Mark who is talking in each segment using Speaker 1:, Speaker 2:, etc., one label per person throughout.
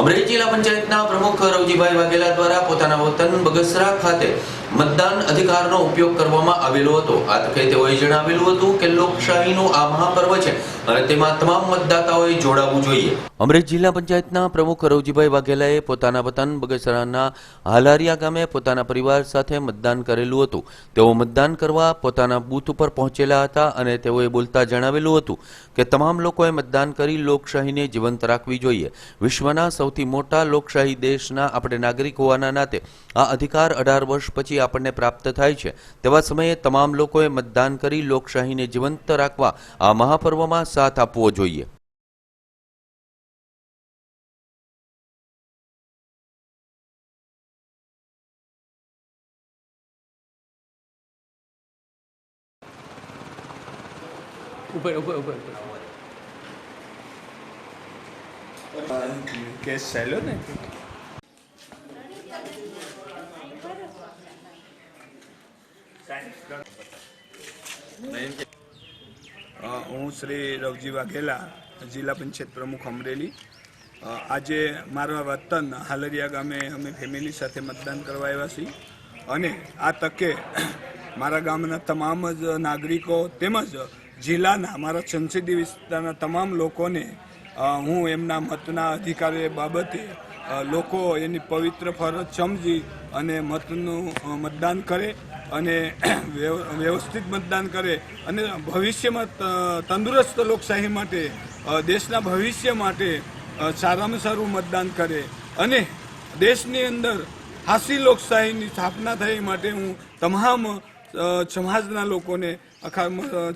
Speaker 1: અમરેલી જિલ્લા પંચાયતના પ્રમુખ રવજીભાઈ વાઘેલા દ્વારા પોતાના વતન બગસરા ખાતે મતદાન અધિકારનો ઉપયોગ કરવામાં આવેલો હતો. આ તકે તેઓએ જણાવેલું હતું કે લોકશાહીનું આ મહાપર્વ છે અને તેમાં તમામ મતદાતાઓએ જોડાવવું જોઈએ. અમરેલી જિલ્લા પંચાયતના પ્રમુખ રવજીભાઈ વાઘેલાએ પોતાના વતન બગસરાના હાલારિયા ગામે પોતાના પરિવાર સાથે મતદાન કરેલું હતું. તેઓ મતદાન કરવા પોતાના બૂથ ઉપર પહોંચેલા હતા અને તેઓએ બોલતા જણાવેલું હતું કે તમામ લોકોએ મતદાન કરી લોકશાહીને જીવંત રાખવી જોઈએ. વિશ્વના સૌથી મોટા લોકશાહી દેશના આપણે નાગરિક હોવાના નાતે આ અધિકાર અઢાર વર્ષ પછી આપણને પ્રાપ્ત થાય છે. તેવા સમયે તમામ લોકોએ મતદાન કરી લોકશાહીને જીવંત રાખવા આ મહાપર્વમાં સાથ આપવો જોઈએ.
Speaker 2: ઉપર ઉપર ઉપર
Speaker 3: કેસ ચાલ્યો ને? હું શ્રી રવજી વાઘેલા, જિલ્લા પંચાયત પ્રમુખ અમરેલી. આજે મારા વતન હાલરિયા ગામે અમે ફેમિલી સાથે મતદાન કરવા આવ્યા છીએ. અને આ તકે મારા ગામના તમામ જ નાગરિકો તેમજ જિલ્લાના, મારા સંસદીય વિસ્તારના તમામ લોકોને હું એમના મતના અધિકાર બાબતે લોકો એની પવિત્ર ફરજ સમજી અને મતનું મતદાન કરે અને વ્યવ- વ્યવસ્થિત મતદાન કરે અને ભવિષ્યમાં તંદુરસ્ત લોકશાહી માટે દેશના ભવિષ્ય માટે સારામાં સારું મતદાન કરે અને દેશની અંદર હાસી લોકશાહીની સ્થાપના થઈ માટે હું તમામ સમાજના લોકોને, આખા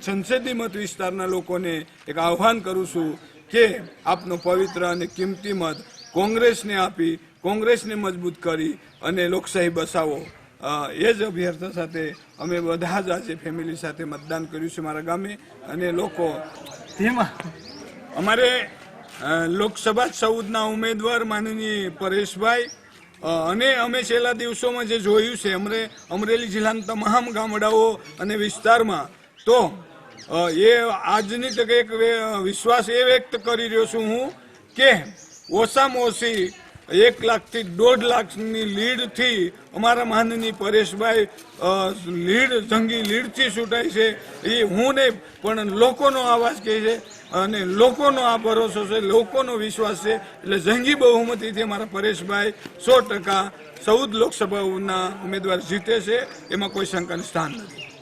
Speaker 3: સંસદીય મત વિસ્તારના લોકોને એક આહ્વાન કરું છું કે આપનો પવિત્ર અને કિંમતી મત કોંગ્રેસને આપી કોંગ્રેસને મજબૂત કરી અને લોકશાહી બસાવો. એ જ અભ્યર્થ સાથે અમે બધા જ આજે ફેમિલી સાથે મતદાન કર્યું છે મારા ગામે અને લોકો તેમાં? અમારે લોકસભા ચૌદના ઉમેદવાર માનનીય પરેશભાઈ અને અમે છેલ્લા દિવસોમાં જે જોયું છે અમરે અમરેલી જિલ્લાના તમામ ગામડાઓ અને વિસ્તારમાં તો એ આજની તકે એક વિશ્વાસ એ વ્યક્ત કરી રહ્યો છું હું કે ઓછામાં ઓછી એક લાખથી દોઢ લાખની લીડથી અમારા માનની પરેશભાઈ લીડ, જંગી લીડથી છૂટાય છે. એ હું નહીં, પણ લોકોનો આવાજ કહે છે અને લોકોનો આ ભરોસો છે, લોકોનો વિશ્વાસ છે. એટલે જંગી બહુમતીથી અમારા પરેશભાઈ સો ટકા ચૌદ લોકસભાના ઉમેદવાર જીતે છે. એમાં કોઈ શંકાનું સ્થાન નથી.